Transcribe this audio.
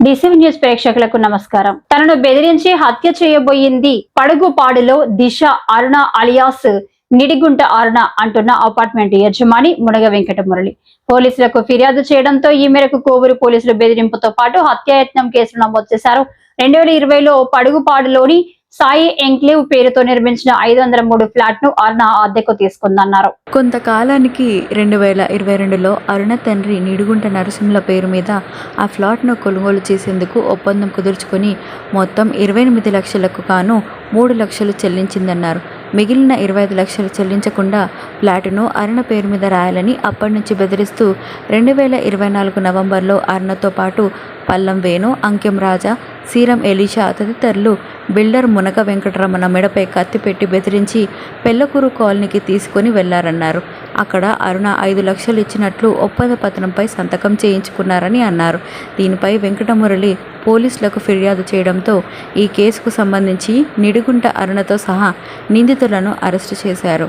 డిసివి news ప్రేక్షకులకు నమస్కారం. తనను బెదిరించి హత్య చేయబోయింది పడుగుపాడులో దిశ అరుణ అలియాస్ నిడిగుంట అరుణ అంటున్న అపార్ట్మెంట్ యజమాని మునగ వెంకట మురళి పోలీసులకు ఫిర్యాదు చేయడంతో ఈ మేరకు కోవూరు పోలీసులు బెదిరింపుతో పాటు హత్యాయత్నం కేసులు నమోదు చేశారు. రెండు వేల ఇరవైలో పడుగుపాడులోని సాయి ఎంక్లేవ్ పేరుతో నిర్మించిన ఐదు వందల మూడు ఫ్లాట్ను అరుణ అద్దెకు తీసుకుందన్నారు. కొంతకాలానికి రెండు వేల ఇరవై రెండులో అరుణ తండ్రి నిడుగుంట నరసింహుల పేరు మీద ఆ ఫ్లాట్ను కొనుగోలు చేసేందుకు ఒప్పందం కుదుర్చుకొని మొత్తం ఇరవై ఎనిమిది లక్షలకు గాను మూడు లక్షలు చెల్లించిందన్నారు. మిగిలిన ఇరవై ఐదు లక్షలు చెల్లించకుండా ఫ్లాటును అరుణ పేరు మీద రాయాలని అప్పటి నుంచి బెదిరిస్తూ రెండు వేల ఇరవై నాలుగు నవంబర్లో అరుణతో పాటు పల్లం వేణు అంకెం రాజా సీరం ఎలీషా తదితరులు బిల్డర్ మునక వెంకటరమణ మెడపై కత్తి పెట్టి బెదిరించి పెళ్ళకూరు కాలనీకి తీసుకొని వెళ్ళారన్నారు. అక్కడ అరుణ ఐదు లక్షలు ఇచ్చినట్లు ఒప్పంద పత్రంపై సంతకం చేయించుకున్నారని అన్నారు. దీనిపై వెంకటమురళి పోలీసులకు ఫిర్యాదు చేయడంతో ఈ కేసుకు సంబంధించి నిడిగుంట అరుణతో సహా నిందితులను అరెస్టు చేశారు.